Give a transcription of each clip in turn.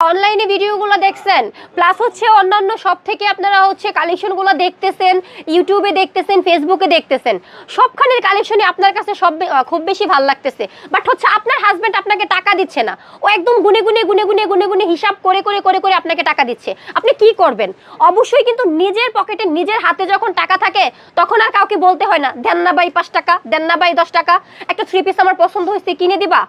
অনলাইনে ভিডিওগুলো দেখছেন প্লাস হচ্ছে অন্যান্য সব থেকে আপনারা হচ্ছে কালেকশনগুলো দেখতেছেন, ইউটিউবে দেখতেছেন ফেসবুকে দেখতেছেন, সবখানের কালেকশনই আপনার কাছে সব খুব বেশি ভালো লাগতেছে। বাট হচ্ছে আপনার টাকা দিচ্ছে না। ও একদম গুনে গুনে গুনে গুনে গুনে গুনে হিসাব করে করে করে করে আপনাকে টাকা দিচ্ছে। আপনি কি করবেন? অবশ্যই কিন্তু নিজের পকেটে, নিজের হাতে যখন টাকা থাকে, তখন আর কাউকে বলতে হয় না, দেন না বাই পাঁচ টাকা, দেন না বাই দশ টাকা, একটা থ্রি পিস আমার পছন্দ হয়েছে, কিনে দিবা?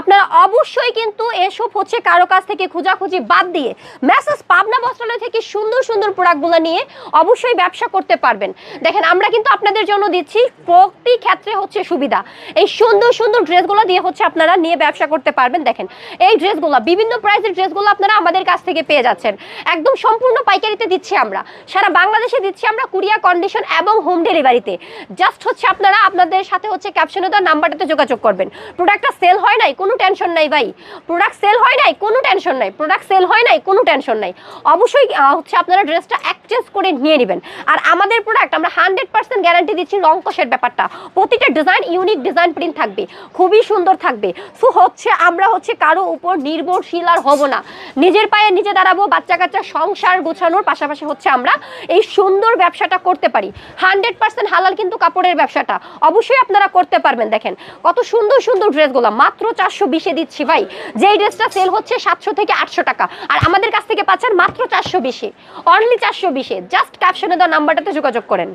আপনারা অবশ্যই কিন্তু এসব হচ্ছে কারও কাছ থেকে খোঁজাখুঁজি বাদ দিয়ে মেসেজ পাবনা বস্ত্রালয় থেকে সুন্দর সুন্দর প্রোডাক্টগুলো নিয়ে অবশ্যই ব্যবসা করতে পারবেন। দেখেন, আমরা কিন্তু আপনাদের জন্য দিচ্ছি প্রতি ক্ষেত্রে হচ্ছে সুবিধা। এই সুন্দর সুন্দর ড্রেসগুলো দিয়ে হচ্ছে আপনারা নিয়ে ব্যবসা করতে পারবেন। দেখেন, এই ড্রেসগুলো, বিভিন্ন প্রাইসের ড্রেসগুলো আপনারা আমাদের কাছ থেকে পেয়ে যাচ্ছেন। একদম সম্পূর্ণ পাইকারিতে দিচ্ছি আমরা। সারা বাংলাদেশে দিচ্ছি আমরা কুরিয়া কন্ডিশন এবং হোম ডেলিভারিতে জাস্ট হচ্ছে আপনারা আপনাদের সাথে হচ্ছে ক্যাপশনে দেওয়া নাম্বারটাতে যোগাযোগ করবেন। প্রোডাক্টটা সেল হয় নাই, কোনো টেনশন নাই ভাই। প্রোডাক্ট সেল হয় নাই, কোনো টেনশন নাই। প্রোডাক্ট সেল হয় নাই, কোনো টেনশন নাই। অবশ্যই হচ্ছে আপনারা ড্রেসটা এক্সচেঞ্জ করে নিয়ে নেবেন। আর আমাদের প্রোডাক্ট আমরা হান্ড্রেড পার্সেন্ট গ্যারান্টি দিচ্ছি লং কষের ব্যাপারটা। প্রতিটা ডিজাইন ইউনিক ডিজাইন প্রিন্ট থাকবে। খুবই সুন্দর থাকবে। সো হচ্ছে আমরা হচ্ছে কারও উপর নির্ভরশীল আর হব না। নিজের পায়ে নিজে দাঁড়াবো বাচ্চা কাচ্চা সংসার গোছানোর পাশাপাশি হচ্ছে আমরা এই সুন্দর ব্যবসাটা করতে পারি। হান্ড্রেড পার্সেন্ট হালাল কিন্তু কাপড়ের ব্যবসাটা। অবশ্যই আপনারা করতে পারবেন, দেখেন। কত সুন্দর সুন্দর ড্রেসগুলো। মাত্র চারশো বিশে দিচ্ছি ভাই। যেই ড্রেসটা সেল হচ্ছে সাতশো থেকে আটশো টাকা। আর আমাদের কাছ থেকে পাচ্ছেন মাত্র চারশো বিশে। অনলি চারশো বিশে। জাস্ট ক্যাপশনে দেওয়া নাম্বারটাতে যোগাযোগ করেন।